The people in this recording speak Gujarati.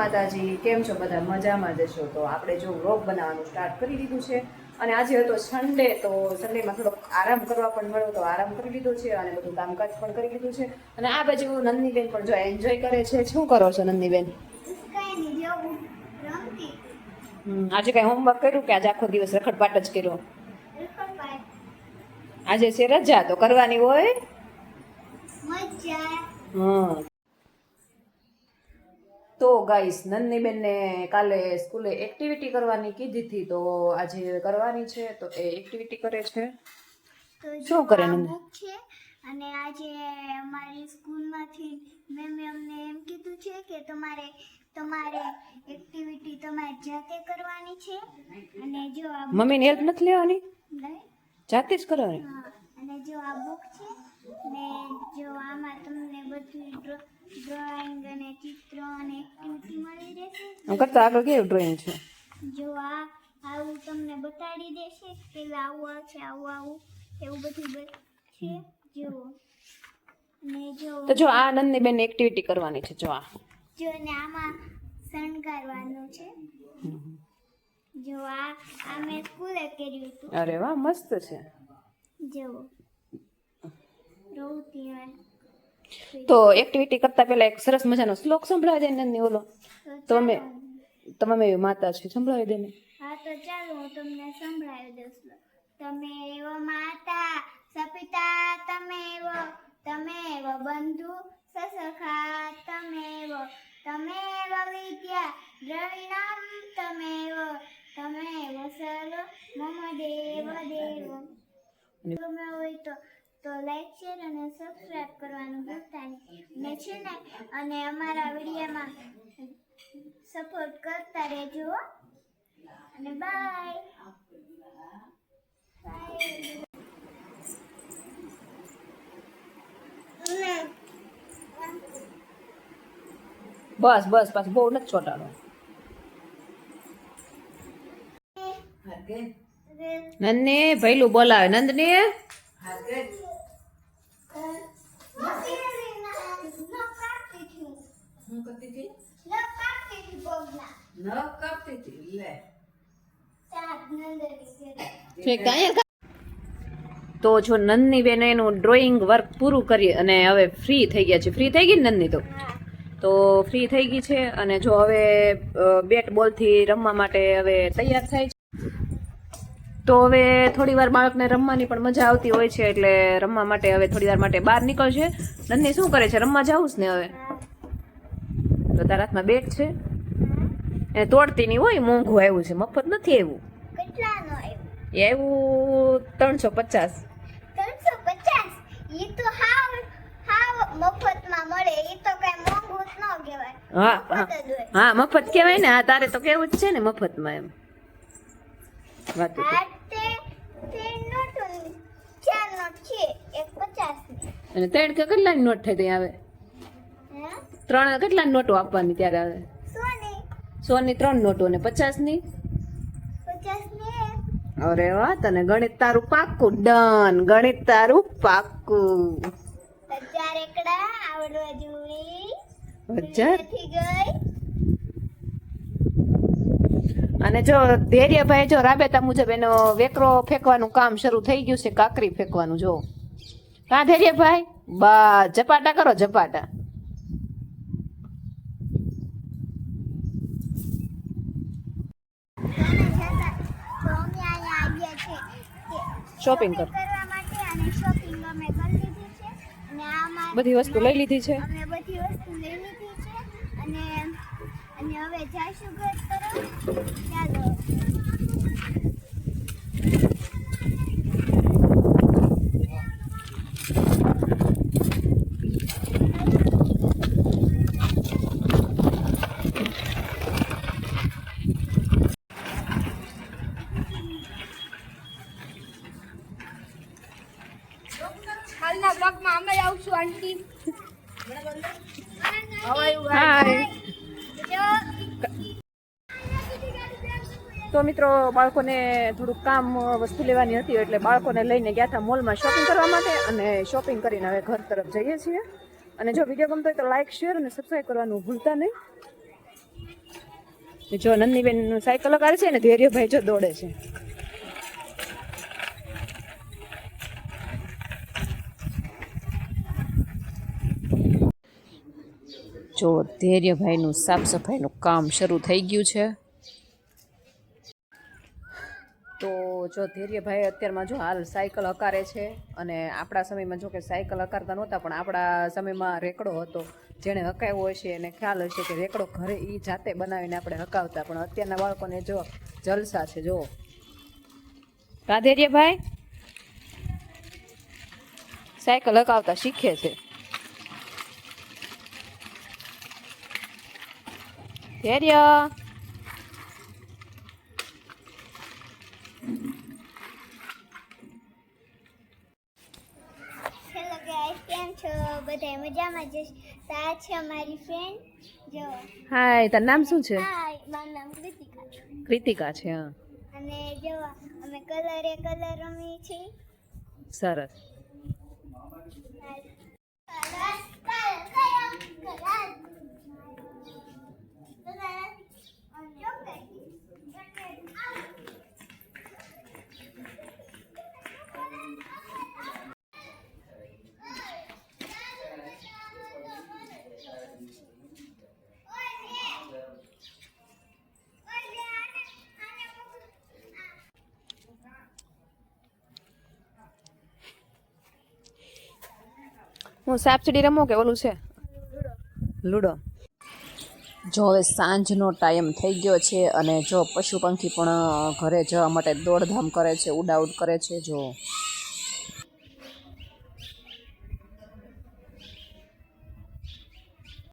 માતાજી કેમ છો બધા? મજામાં જશો તો આપણે જો વ્લોગ બનાવવાનું સ્ટાર્ટ કરી દીધું છે અને આજે હતો સન્ડે તો સન્ડેમાં થોડોક આરામ કરવા પણ મળ્યો તો આરામ કરી લીધો છે અને બધું કામકાજ પણ કરી લીધું છે. અને આ બાજુ નંદનીબેન પણ જો એન્જોય કરે છે. શું કરો છો નંદનીબેન આજે કઈ હોમવર્ક કર્યું કે આજે આખો દિવસ રખડપાટ જ કર્યો? આજે છે રજા તો કરવાની હોય? મજા. તો ગાઈસ નંદનીબેનને કાલે સ્કૂલે એક્ટિવિટી કરવાની કીધી હતી તો આજે કરવાની છે તો એ એક્ટિવિટી કરે છે. શું કરે છે અને આજે અમારી સ્કૂલમાંથી મેમે અમને એમ કીધું છે કે તમારે તમારે એક્ટિવિટી તમારે જાતે કરવાની છે અને જો આ book હેલ્પ નથી લેવાની? જાતે જ કરવાની? અને જો આ બુક છે ને જો આમાં તમને બધું ડ્રોઈંગ અને ચિત્ર અને એક્ટિવિટી મળી રહેશે. આમ કરતા આગળ કેવું ડ્રોઈંગ છે? જો આ આવું તમને બતાડી દેશે. કે આવું છે આવું આવું એવું બધું છે. જુઓ ને જો તો જો આ નંદનીબેન એક્ટિવિટી કરવાની છે જો આ. જો ને આમાં શણગારવાનું છે. જો આ આ મેં સ્કૂલે કર્યું હતું. અરે વાહ મસ્ત છે. જો. રોતી તો એક્ટિવિટી કરતા પહેલા એક સરસ મજાનો શ્લોક સંભળાવી દે નંદની ઓલો તમે એવી માતા છે સંભળાવી દે ને. હા તો ચાલો હું તમને સંભળાવી દઉં તમે એવો માતા સપિતા તમે એવો તમે એવો બંધુ સસખા તમે એવો તમે એવો વિદ્યા દ્રવિણમ તમે એવો તમે એવો સર્વ મમ દેવ દેવ. ગમે હોય તો તો લાઈક શેર અને સબસ્ક્રાઇબ કરવાનું ભૂલતા નહીં. ને છે ને અને અમારા વિડીયોમાં સપોર્ટ કરતા રહેજો. અને બાય બસ બસ બસ બહુ નથી છોટાડો નંદને ભૈલું બોલાવે. નંદની? તો જો નંદની બેન એનું ડ્રોઈંગ વર્ક પૂરું કરી અને હવે ફ્રી થઈ ગયા છે. ફ્રી થઈ ગઈ ને નંદની તો? તો ફ્રી થઈ ગઈ છે અને જો હવે બેટ બોલથી રમવા માટે હવે તૈયાર થાય છે. તો હવે થોડી વાર બાળકને રમવાની પણ મજા આવતી હોય છે એટલે રમવા માટે હવે થોડી વાર માટે બહાર નીકળશે નંદની શું કરે છે? રમવા જાવું જ ને હવે? તો તારા હાથમાં બેટ છે. એને તોડતી નહીં હોય મોંઘું આવ્યું છે મફત નથી આવ્યું. કેટલાનો આવ્યો? એ આવ્યું ત્રણસો પચાસ ત્રણસો પચાસ ઈ તો હાવ હાવ મફતમાં મળે ઈ તો કઈ મોંઘું ન કહેવાય. હા હા મફત કહેવાય ને હા તારે તો કેવું જ છે ને મફતમાં એમ. વાત અને ત્રણ કે કેટલાની નોટ થઈ આવે? ત્રણ કેટલાની નોટો આપવાની ત્યારે આવે? સોની ત્રણ નોટો ને પચાસની? પચાસની અરે વાહ તને ગણિત તારું પાક્કું? ડન ગણિત તારું પાક્કું. હજાર એકડા આવડવા જોઈએ. હજાર? અને જો ધૈર્યભાઈ જો રાબેતા મુજબ એનો વેકરો ફેંકવાનું કામ શરૂ થઈ ગયું છે કાકરી ફેંકવાનું જો. કા ધૈર્યભાઈ? બા ઝપાટા કરો ઝપાટા તમે જતા તો અમે અહીંયા આવ્યા છે કે શોપિંગ કર કરવા. માટે અને શોપિંગ અમે કરી લીધી છે. અને આમાં બધી વસ્તુ લઈ લીધી છે. અમે બધી વસ્તુ લઈ લીધી છે. અને અને હવે જઈશું ઘર તરફ. ચાલો. હાલના બ્લોગમાં અમે આવશું આંટી. તો મિત્રો બાળકોને થોડુંક કામ વસ્તુ લેવાની હતી એટલે બાળકોને લઈને ગયા હતા મોલમાં શોપિંગ કરવા માટે અને શોપિંગ કરીને હવે ઘર તરફ જઈએ છીએ. અને જો વીડિયો ગમતો હોય તો લાઈક શેર અને સબસ્ક્રાઈબ કરવાનું ભૂલતા નહીં. જો નંદનીબેન સાયકલ કરે છે ને ધૈર્યભાઈ જો દોડે છે. જો ધૈર્યભાઈનું સાફ સફાઈનું કામ શરૂ થઈ ગયું છે. તો જો ધૈર્યભાઈ અત્યારમાં જો હાલ સાયકલ હકારે છે અને આપણા સમયમાં જો કે સાયકલ હકારતા નહોતા, પણ આપણા સમયમાં રેકડો હતો, જેણે હકાવ્યો હશે એને ખ્યાલ હશે કે રેકડો ઘરે એ જાતે બનાવીને આપણે હકાવતા. પણ અત્યારના બાળકોને જો જલસા છે, જો. કા ધૈર્યભાઈ? સાયકલ હકાવતા શીખે છે. ધૈર્ય કેમ છો? બધા મજામાં જશ તો છે અમારી ફ્રેન્ડ જો. હાય તારું નામ શું છે? હાય મારું નામ કૃતિકા છે. કૃતિકા છે હા. અને જો અમે કલરે કલર રમીએ છીએ. સરસ. હું સાપસીડી રમો કે ઓલું છે લૂડો જો હવે સાંજનો ટાઈમ થઈ ગયો છે અને જો પશુ પંખી પણ ઘરે જવા માટે દોડધામ કરે છે ઉડાઉડ કરે છે, જો